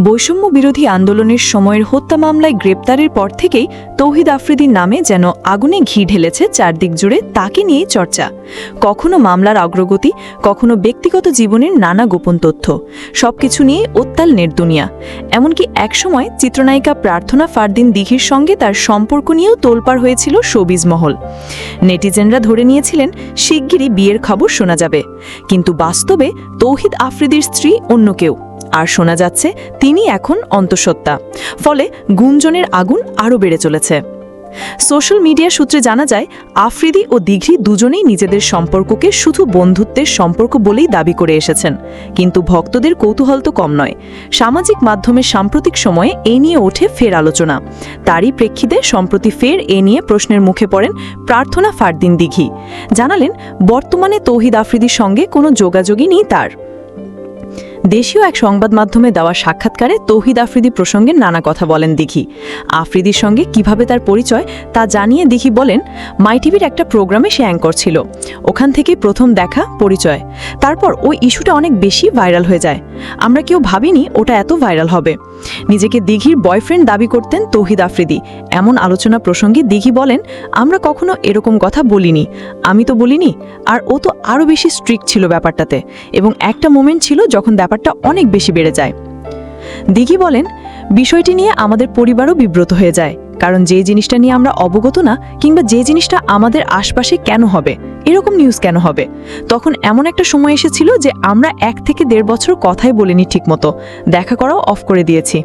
বৈষম্য বিরোধী আন্দোলনের সময়ের হত্যা মামলায় গ্রেপ্তারের পর থেকেই তৌহিদ আফ্রিদির নামে যেন আগুনে ঘি ঢেলেছে চারদিক জুড়ে তাকে নিয়ে চর্চা। কখনো মামলার অগ্রগতি, কখনো ব্যক্তিগত জীবনের নানা গোপন তথ্য। সবকিছু নিয়ে উত্তাল নেটদুনিয়া এমনকি একসময় চিত্রনায়িকা প্রার্থনা ফারদিন দিঘির সঙ্গে তার সম্পর্ক নিয়েও তোলপাড় হয়েছিল শোবিজ মহল। নেটিজেনরা ধরে নিয়েছিলেন, শিগগিরই বিয়ের খবর শোনা যাবে। কিন্তু বাস্তবে তৌহিদ আফ্রিদির স্ত্রী অন্য কেউ। আর শোনা যাচ্ছে তিনি এখন অন্তঃসত্ত্বা। ফলে গুঞ্জনের আগুন আরও বেড়ে চলেছে। সোশ্যাল মিডিয়া সূত্রে জানা যায়, আফ্রিদি ও দিঘি দুজনেই নিজেদের সম্পর্ককে শুধু বন্ধুত্বের সম্পর্ক বলেই দাবি করে এসেছেন। কিন্তু ভক্তদের কৌতূহল তো কম নয়। সামাজিক মাধ্যমে সাম্প্রতিক সময়ে এ নিয়ে ওঠে ফের আলোচনা। তারই প্রেক্ষিতে, সম্প্রতি ফের এ নিয়ে প্রশ্নের মুখে পড়েন প্রার্থনা ফারদিন দিঘি। জানালেন, বর্তমানে তৌহিদ আফ্রিদির সঙ্গে কোনো যোগাযোগই নেই তার। দেশীয় এক সংবাদ মাধ্যমে দেওয়া সাক্ষাৎকারে তৌহিদ আফ্রিদি প্রসঙ্গে নানা কথা বলেন দিঘি। আফ্রিদির সঙ্গে কীভাবে তার পরিচয় তা জানিয়ে দিঘি বলেন মাই টিভির একটা প্রোগ্রামে সে অ্যাঙ্কর ছিল। ওখান থেকে প্রথম দেখা, পরিচয়। তারপর ওই ইস্যুটা অনেক বেশি ভাইরাল হয়ে যায়। আমরা কেউ ভাবিনি ওটা এত ভাইরাল হবে। নিজেকে দিঘির বয়ফ্রেন্ড দাবি করতেন তৌহিদ আফ্রিদি। এমন আলোচনা প্রসঙ্গে দিঘি বলেন, আমরা কখনো এরকম কথা বলিনি। আমি তো বলিনি। আর ও তো আরও বেশি স্ট্রিক্ট ছিল ব্যাপারটাতে। এবং একটা মোমেন্ট ছিল যখন ব্যাপারটা অনেক বেশি বেড়ে যায়। দিঘি বলেন, বিষয়টি নিয়ে আমাদের পরিবারও বিব্রত হয়ে যায়, কারণ যে জিনিসটা নিয়ে আমরা অবগত না কিংবা যে জিনিসটা আমাদের আশপাশে কেন হবে, এরকম নিউজ কেন হবে? তখন এমন একটা সময় এসেছিল যে আমরা এক থেকে দেড় বছর কথাই বলিনি ঠিকমতো, দেখা করাও অফ করে দিয়েছি।